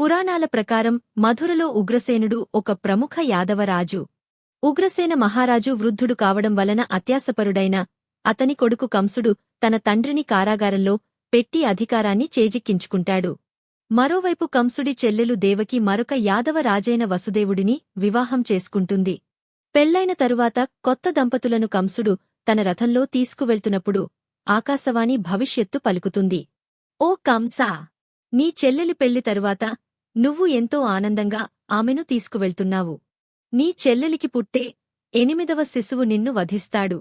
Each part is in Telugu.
పురాణాల ప్రకారం మధురలో ఉగ్రసేనుడు ఒక ప్రముఖ యాదవరాజు. ఉగ్రసేన మహారాజు వృద్ధుడు కావడం వలన అత్యాసపరుడైన అతని కొడుకు కంసుడు తన తండ్రిని కారాగారంలో పెట్టి అధికారాన్ని చేజిక్కించుకుంటాడు. మరోవైపు కంసుడి చెల్లెలు దేవకి మరొక యాదవ రాజైన వసుదేవుడిని వివాహం చేసుకుంటుంది. పెళ్ళైన తరువాత కొత్త దంపతులను కంసుడు తన రథంలో తీసుకువెళ్తున్నప్పుడు ఆకాశవాణి భవిష్యత్తు పలుకుతుంది. ఓ కంసా! నీ చెల్లెలి పెళ్ళి తరువాత నువ్వు ఎంతో ఆనందంగా ఆమెను తీసుకువెళ్తున్నావు. నీ చెల్లెలికి పుట్టే ఎనిమిదవ శిశువు నిన్ను వధిస్తాడు.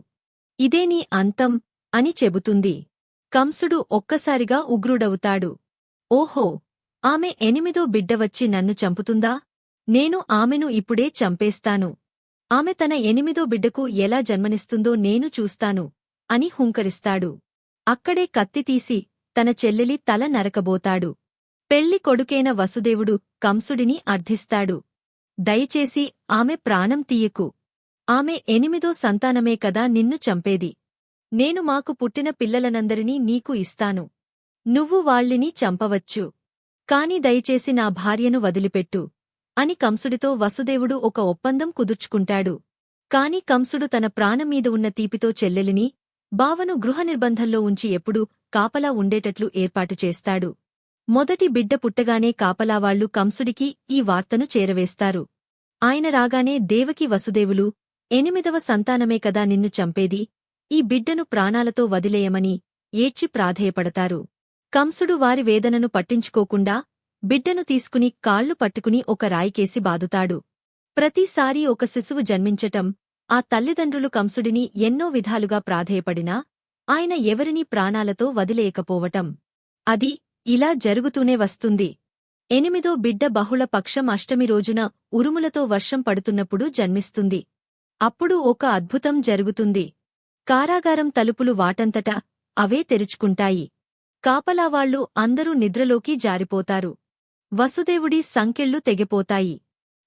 ఇదే నీ అంతం అని చెబుతుంది. కంసుడు ఒక్కసారిగా ఉగ్రుడవుతాడు. ఓహో! ఆమె ఎనిమిదో బిడ్డ వచ్చి నన్ను చంపుతుందా? నేను ఆమెను ఇప్పుడే చంపేస్తాను. ఆమె తన ఎనిమిదో బిడ్డకు ఎలా జన్మనిస్తుందో నేను చూస్తాను అని హుంకరిస్తాడు. అక్కడే కత్తి తీసి తన చెల్లెలి తల నరకబోతాడు. పెళ్ళి కొడుకైన వసుదేవుడు కంసుడిని అర్థిస్తాడు. దయచేసి ఆమె ప్రాణం తీయకు. ఆమె ఎనిమిదో సంతానమే కదా నిన్ను చంపేది. నేను మాకు పుట్టిన పిల్లలనందరినీ నీకు ఇస్తాను. నువ్వు వాళ్ళిని చంపవచ్చు. కాని దయచేసి నా భార్యను వదిలిపెట్టు అని కంసుడితో వసుదేవుడు ఒక ఒప్పందం కుదుర్చుకుంటాడు. కాని కంసుడు తన ప్రాణమీద ఉన్న తీపితో చెల్లెలిని బావను గృహ నిర్బంధంలో ఉంచి ఎప్పుడూ కాపలా ఉండేటట్లు ఏర్పాటు చేస్తాడు. మొదటి బిడ్డ పుట్టగానే కాపలావాళ్ళు కంసుడికి ఈ వార్తను చేరవేస్తారు. ఆయన రాగానే దేవకి వసుదేవులు ఎనిమిదవ సంతానమే కదా నిన్ను చంపేది ఈ బిడ్డను ప్రాణాలతో వదిలేయమని ఏడ్చి ప్రాధేయపడతారు. కంసుడు వారి వేదనను పట్టించుకోకుండా బిడ్డను తీసుకుని కాళ్ళు పట్టుకుని ఒక రాయికేసి బాదుతాడు. ప్రతిసారీ ఒక శిశువు జన్మించటం ఆ తల్లిదండ్రులు కంసుడిని ఎన్నో విధాలుగా ప్రాధేయపడినా ఆయన ఎవరినీ ప్రాణాలతో వదిలేయకపోవటం. అది ఇలా జరుగుతూనే వస్తుంది. ఎనిమిదో బిడ్డ బహుళ పక్షం అష్టమి రోజున ఉరుములతో వర్షం పడుతున్నప్పుడు జన్మిస్తుంది. అప్పుడు ఒక అద్భుతం జరుగుతుంది. కారాగారం తలుపులు వాటంతటా అవే తెరుచుకుంటాయి. కాపలావాళ్ళు అందరూ నిద్రలోకి జారిపోతారు. వసుదేవుడి సంకెళ్ళు తెగిపోతాయి.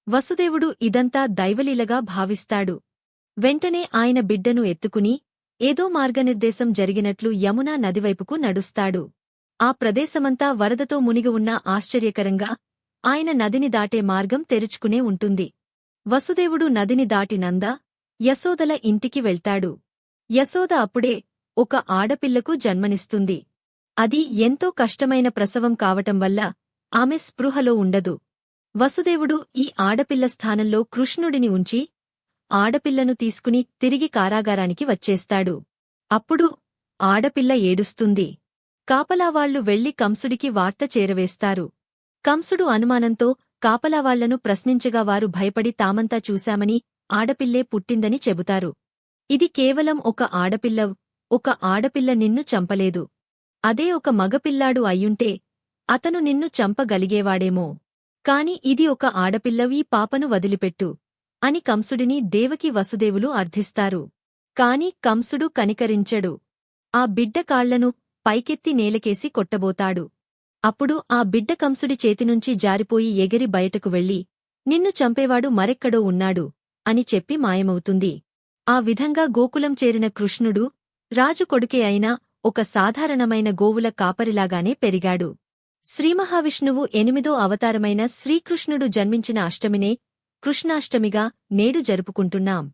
వసుదేవుడు ఇదంతా దైవలీలగా భావిస్తాడు. వెంటనే ఆయన బిడ్డను ఎత్తుకుని ఏదో మార్గనిర్దేశం జరిగినట్లు యమునా నదివైపుకు నడుస్తాడు. ఆ ప్రదేశమంతా వరదతో మునిగి ఉన్నా ఆశ్చర్యకరంగా ఆయన నదిని దాటే మార్గం తెరుచుకునే ఉంటుంది. వసుదేవుడు నదిని దాటినంద యశోదల ఇంటికి వెళ్తాడు. యశోద అప్పుడే ఒక ఆడపిల్లకు జన్మనిస్తుంది. అది ఎంతో కష్టమైన ప్రసవం కావటం వల్ల ఆమె స్పృహలో ఉండదు. వసుదేవుడు ఈ ఆడపిల్ల స్థానంలో కృష్ణుడిని ఉంచి ఆడపిల్లను తీసుకుని తిరిగి కారాగారానికి వచ్చేస్తాడు. అప్పుడు ఆడపిల్ల ఏడుస్తుంది. కాపలావాళ్ళు వెళ్ళి కంసుడికి వార్త చేరవేస్తారు. కంసుడు అనుమానంతో కాపలావాళ్ళను ప్రశ్నించగా వారు భయపడి తామంతా చూశామని ఆడపిల్లే పుట్టిందని చెబుతారు. ఇది కేవలం ఒక ఆడపిల్ల ఒక ఆడపిల్ల నిన్ను చంపలేదు. అదే ఒక మగపిల్లాడు అయ్యుంటే అతను నిన్ను చంపగలిగేవాడేమో. కాని ఇది ఒక ఆడపిల్లవీ పాపను వదిలిపెట్టు అని కంసుడిని దేవకి వసుదేవులు అర్థిస్తారు. కాని కంసుడు కనికరించడు. ఆ బిడ్డ కాళ్ళను పైకెత్తి నేలకేసి కొట్టబోతాడు. అప్పుడు ఆ బిడ్డ కంసుడి చేతినుంచి జారిపోయి ఎగిరి బయటకు వెళ్ళి నిన్ను చంపేవాడు మరెక్కడో ఉన్నాడు అని చెప్పి మాయమవుతుంది. ఆ విధంగా గోకులం చేరిన కృష్ణుడు రాజు కొడుకే అయినా ఒక సాధారణమైన గోవుల కాపరిలాగానే పెరిగాడు. శ్రీమహావిష్ణువు ఎనిమిదో అవతారమైన శ్రీకృష్ణుడు జన్మించిన అష్టమినే కృష్ణాష్టమిగా నేడు జరుపుకుంటున్నాం.